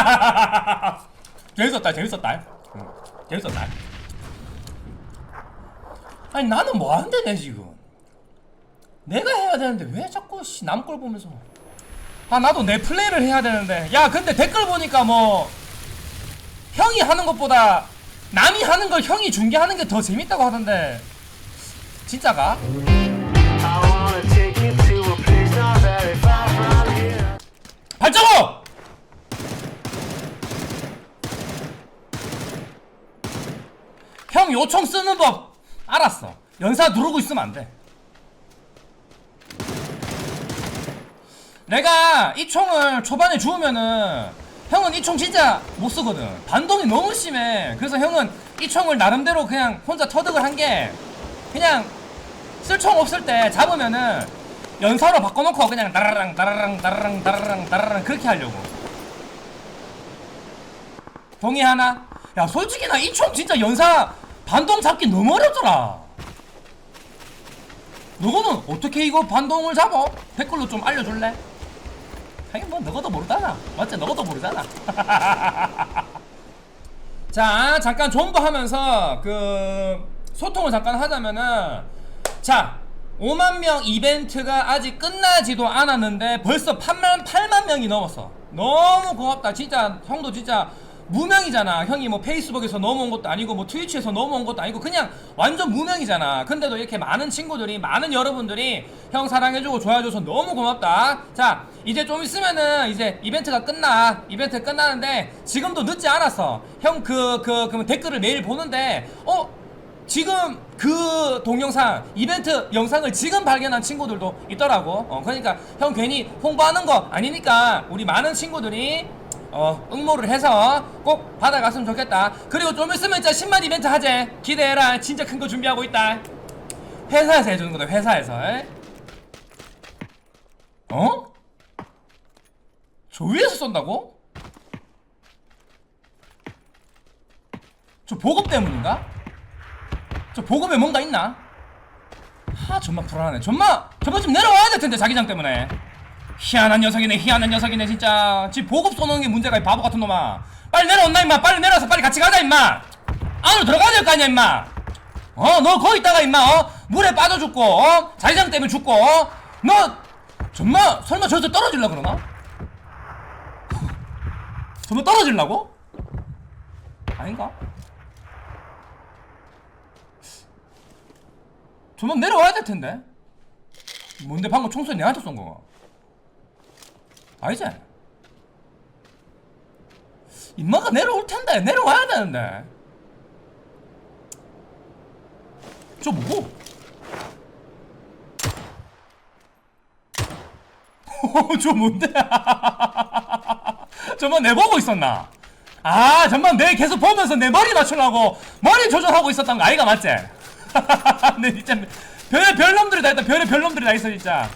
재밌었다 재밌었다. 응, 재밌었다. 아니 나는 뭐 하는데 내 지금? 내가 해야 되는데 왜 자꾸 씨, 남걸 보면서? 아 나도 내 플레이를 해야 되는데. 야 근데 댓글 보니까 뭐 형이 하는 것보다 남이 하는 걸 형이 중계하는 게 더 재밌다고 하던데. 진짜가? Take 형 요청 쓰는 법 알았어. 연사 누르고 있으면 안 돼. 내가 이 총을 초반에 주우면은 형은 이 총 진짜 못 쓰거든. 반동이 너무 심해. 그래서 형은 이 총을 나름대로 그냥 혼자 터득을 한 게 그냥 쓸 총 없을 때 잡으면은 연사로 바꿔놓고 그냥 따라랑 따라랑 따라랑 따라랑 따라랑 그렇게 하려고. 동의하나? 야 솔직히 나 이 총 진짜 연사 반동 잡기 너무 어렵더라 너거는 어떻게 이거 반동을 잡어? 댓글로 좀 알려줄래? 하긴 뭐 너거도 모르잖아 맞지? 너거도 모르잖아 자 잠깐 존버 하면서 그 소통을 잠깐 하자면은 자 5만 명 이벤트가 아직 끝나지도 않았는데 벌써 8만 8만 명이 넘었어 너무 고맙다 진짜 형도 진짜 무명이잖아. 형이 뭐 페이스북에서 넘어온 것도 아니고 뭐 트위치에서 넘어온 것도 아니고 그냥 완전 무명이잖아. 근데도 이렇게 많은 친구들이 많은 여러분들이 형 사랑해주고 좋아해줘서 너무 고맙다. 자 이제 좀 있으면은 이제 이벤트가 끝나. 이벤트 끝나는데 지금도 늦지 않았어. 형 그 그그 댓글을 매일 보는데 어? 지금 그 동영상 이벤트 영상을 지금 발견한 친구들도 있더라고. 어 그러니까 형 괜히 홍보하는 거 아니니까 우리 많은 친구들이 어 응모를 해서 꼭 받아갔으면 좋겠다 그리고 좀 있으면 진짜 10만 이벤트 하재 기대해라 진짜 큰 거 준비하고 있다 회사에서 해주는 거다 회사에서 에? 어? 저 위에서 쏜다고? 저 보급 때문인가? 저 보급에 뭔가 있나? 하 정말 불안하네 정말 저번 좀 내려와야 될 텐데 자기장 때문에 희한한 녀석이네 희한한 녀석이네 진짜 지금 보급 쏘는 게 문제가 이 바보 같은 놈아 빨리 내려온나 임마 빨리 내려와서 빨리 같이 가자 임마 안으로 들어가야 될 거 아니야 임마 어 너 거기 있다가 임마 어 물에 빠져 죽고 어 자기장 때문에 죽고 어? 너 정말 설마 저기서 떨어질라 그러나? 정말 떨어질라고? 아닌가? 저만 내려와야 될 텐데. 뭔데 방금 총소리 내한테 쏜 거가? 아니지? 임마가 내려올 텐데 내려와야 되는데. 저 뭐고? 저 뭔데? 저만 내 보고 있었나? 아, 정말 내 계속 보면서 내 머리 맞추려고 머리 조정하고 있었던 거 아이가 맞지? 네 진짜 별의 별놈들이 다 있다 별의 별놈들이 다 있어 진짜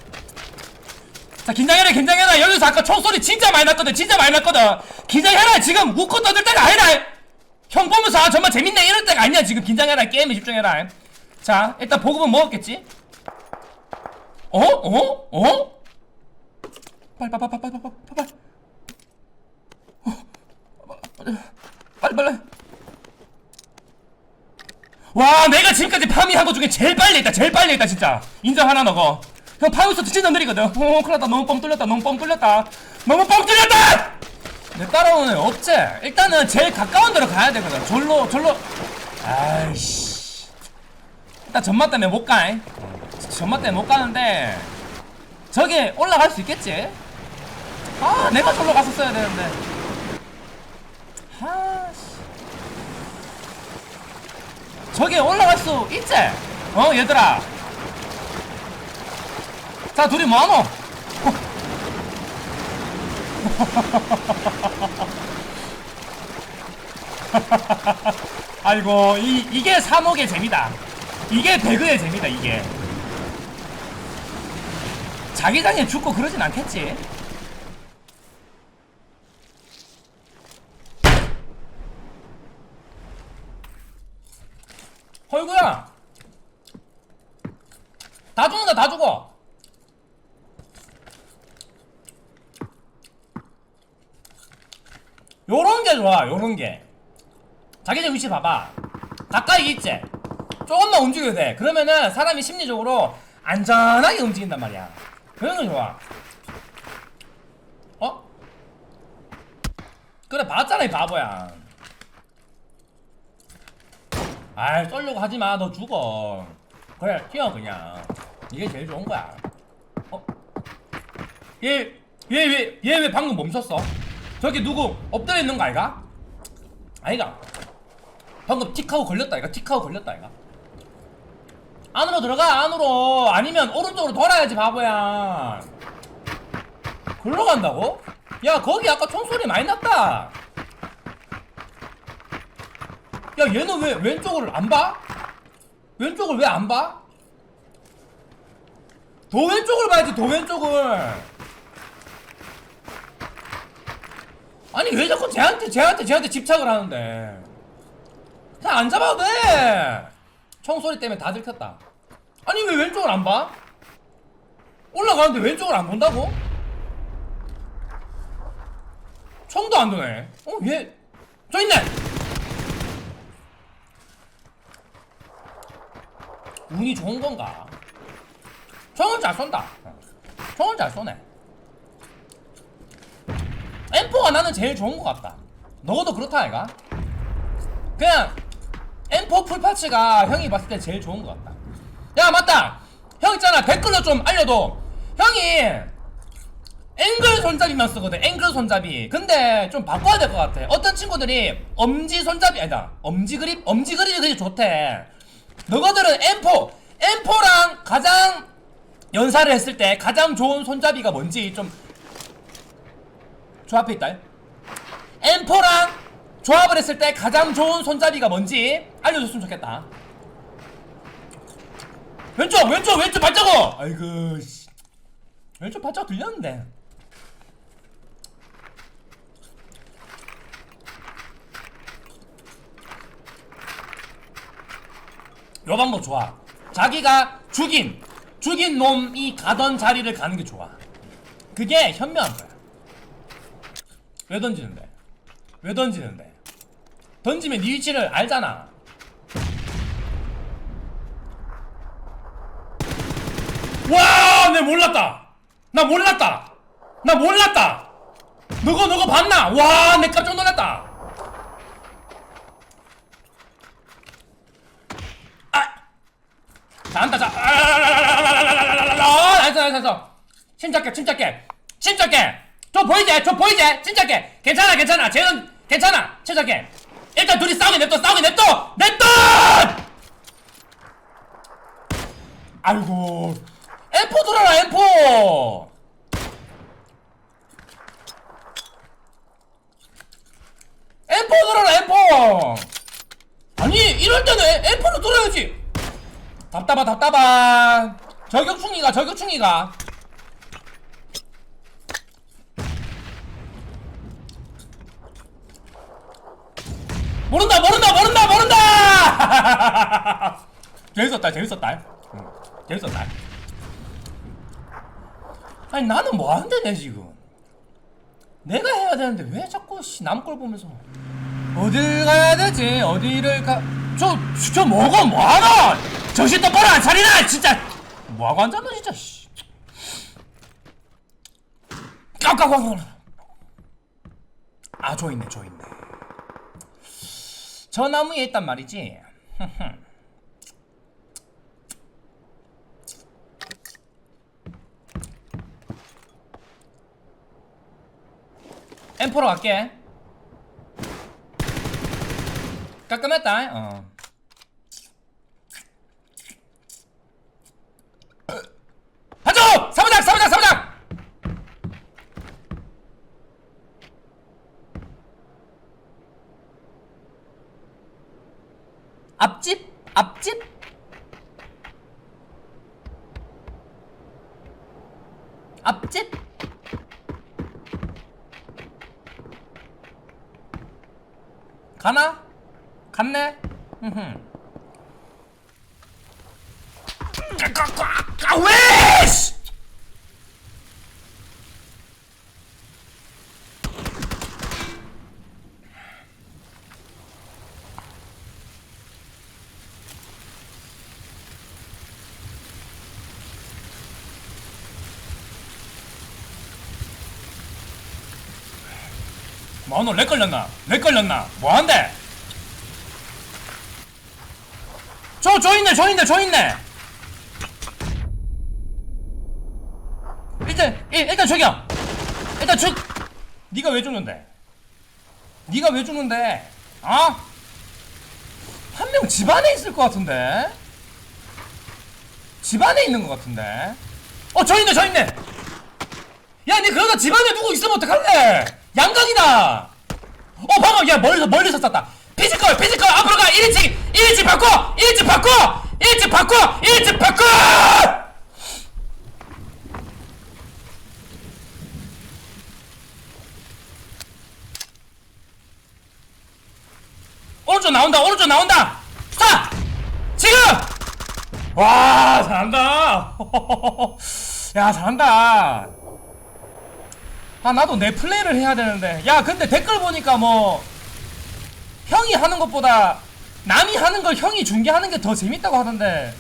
자 긴장해라 긴장해라. 여기서 아까 총소리 진짜 많이 났거든 진짜 많이 났거든. 긴장해라 지금. 웃고 떠들 때가 아니라. 형 보면서 아 정말 재밌네 이럴 때가 아니야 지금. 긴장해라 게임에 집중해라. 자 일단 보급은 먹었겠지? 어? 어? 어? 빨리 빨리 빨리 빨리 빨리 빨리 빨리. 어, 빨리. 와 내가 지금까지 파밍한 것 중에 제일 빨리 했다 제일 빨리 했다 진짜. 인정 하나 너거 형 파밍스 진짜 느리거든. 어 큰일 났다. 너무 뻥 뚫렸다. 너무 뻥 뚫렸다. 너무 뻥 뚫렸다! 내 따라오는 애 없지 일단은 제일 가까운 데로 가야 되거든. 절로 절로. 아이씨. 일단 전마 때문에 못가. 전마 때문에 못 가는데 저기 올라갈 수 있겠지? 아 내가 절로 갔었어야 되는데. 아씨. 저기 올라갈 수 있지? 어 얘들아 자 둘이 뭐하노? 아이고 이, 이게 삼옥의 재미다. 이게 배그의 재미다 이게. 자기장에 죽고 그러진 않겠지? 헐구야! 다 죽는다 다 죽어 요런 게 좋아 요런 게. 자기장 위치 봐봐. 가까이 있지? 조금만 움직여도 돼. 그러면은 사람이 심리적으로 안전하게 움직인단 말이야. 그런 거 좋아. 어? 그래 봤잖아 이 바보야. 아이 쏠려고 하지마. 너 죽어. 그래 튀어 그냥. 이게 제일 좋은 거야. 어? 얘, 얘, 왜, 얘 왜 방금 멈췄어? 저기 누구 엎드려 있는 거 아이가? 아이가. 방금 틱하고 걸렸다 이가 틱하고 걸렸다 이가. 안으로 들어가 안으로 아니면 오른쪽으로 돌아야지 바보야. 글로 간다고? 야 거기 아까 총소리 많이 났다. 야 얘는 왜 왼쪽을 안 봐? 왼쪽을 왜 안 봐? 더 왼쪽을 봐야지 더 왼쪽을. 아니 왜 자꾸 쟤한테 쟤한테 쟤한테 집착을 하는데? 그냥 안 잡아도 돼! 총소리 때문에 다 들켰다. 아니 왜 왼쪽을 안 봐? 올라가는데 왼쪽을 안 본다고? 총도 안 도네. 어 얘 저 있네! 운이 좋은 건가? 총은 잘 쏜다. 총은 잘 쏘네 M4가 나는 제일 좋은 것 같다. 너도 그렇다 아이가? 그냥 M4 풀파츠가 형이 봤을 때 제일 좋은 것 같다. 야 맞다. 형 있잖아 댓글로 좀 알려도 형이 앵글 손잡이만 쓰거든. 앵글 손잡이. 근데 좀 바꿔야 될 것 같아. 어떤 친구들이 엄지 손잡이 아니다. 엄지 그립 엄지 그립이 되게 좋대. 너희들은 M4 M4랑 가장 연사를 했을 때 가장 좋은 손잡이가 뭔지 좀 저 앞에 있다. M4랑 조합을 했을 때 가장 좋은 손잡이가 뭔지 알려줬으면 좋겠다. 왼쪽, 왼쪽, 왼쪽 발자국. 아이고, 씨. 왼쪽 발자국 들렸는데. 요 방법 좋아. 자기가 죽인, 죽인 놈이 가던 자리를 가는 게 좋아. 그게 현명한 거야. 왜 던지는데? 왜 던지는데? 던지면 네 위치를 알잖아. 와, 내 몰랐다. 나 몰랐다. 나 몰랐다. 너거 너거 봤나? 와, 내 깜짝 놀랐다. 아, 잘한다, 자. 아, 나이스, 나이스, 나이스. 침착해, 침착해, 침착해. 저 보이지? 저 보이지? 침착해. 괜찮아, 괜찮아. 쟤는 괜찮아. 침착해. 일단 둘이 싸우게 냅둬, 싸우게 냅둬, 냅둬. 아이고, M4 들어라, M4. M4 들어라, M4. 아니, 이럴 때는 M4를 들어야지. 답답하, 답답하. 저격충이가, 저격충이가. 모른다 모른다 모른다 모른다! 재밌었다 재밌었다. 응, 재밌었다. 아니 나는 뭐 하는데 내 지금? 내가 해야 되는데 왜 자꾸 남걸 보면서. 어딜 가야 되지? 어디를 가저저 뭐고 뭐하노? 정신 똑바로 안 차리나 진짜! 뭐하고 앉았노 진짜 씨. 깜깜깜깜. 아저 있네 저 있네 저 나무에 있단 말이지. 엠포로 갈게. 깔끔했다. 어. 반쪽! 사부작! 사부작! 사부작! 앞집? 앞집? 앞집? 가나? 갔네? 흠흠. 아, 왜! 씨! 뭐너 렉 걸렸나? 렉 걸렸나? 뭐한대? 저, 저 있네, 저 있네, 저 있네! 일단, 일, 일단 저기야! 일단 저, 니가 왜 죽는데? 니가 왜 죽는데? 어? 한명 집 안에 있을 것 같은데? 집 안에 있는 것 같은데? 어, 저 있네, 저 있네! 야, 니 그러다 집 안에 누구 있으면 어떡할래? 양각이다! 어, 방금, 야, 멀리서, 멀리서 쐈다! 피지컬, 피지컬, 앞으로 가! 1인칭! 1인칭 바꿔! 1인칭 바꿔! 1인칭 바꿔! 1인칭 바꿔! 오른쪽 나온다, 오른쪽 나온다! 스탑! 지금! 와, 잘한다! 야, 잘한다! 아 나도 내 플레이를 해야 되는데. 야 근데 댓글 보니까 뭐 형이 하는 것보다 남이 하는 걸 형이 중계하는 게 더 재밌다고 하던데.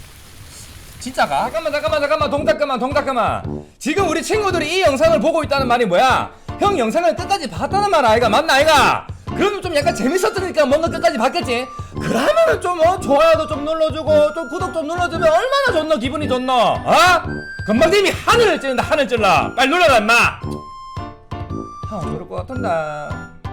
진짜가? 잠깐만 잠깐만 잠깐만. 동작 그만 동작 그만. 지금 우리 친구들이 이 영상을 보고 있다는 말이 뭐야? 형 영상을 끝까지 봤다는 말 아이가? 맞나 아이가? 그러면 좀 약간 재밌었으니까 뭔가 끝까지 봤겠지? 그러면은 좀 어, 좋아요도 좀 눌러주고 좀 구독 좀 눌러주면 얼마나 좋노 기분이 좋노? 어? 금방 님이 하늘을 찌른다 하늘 찔러. 빨리 눌러라 임마. 아, 그럴 것 같은데.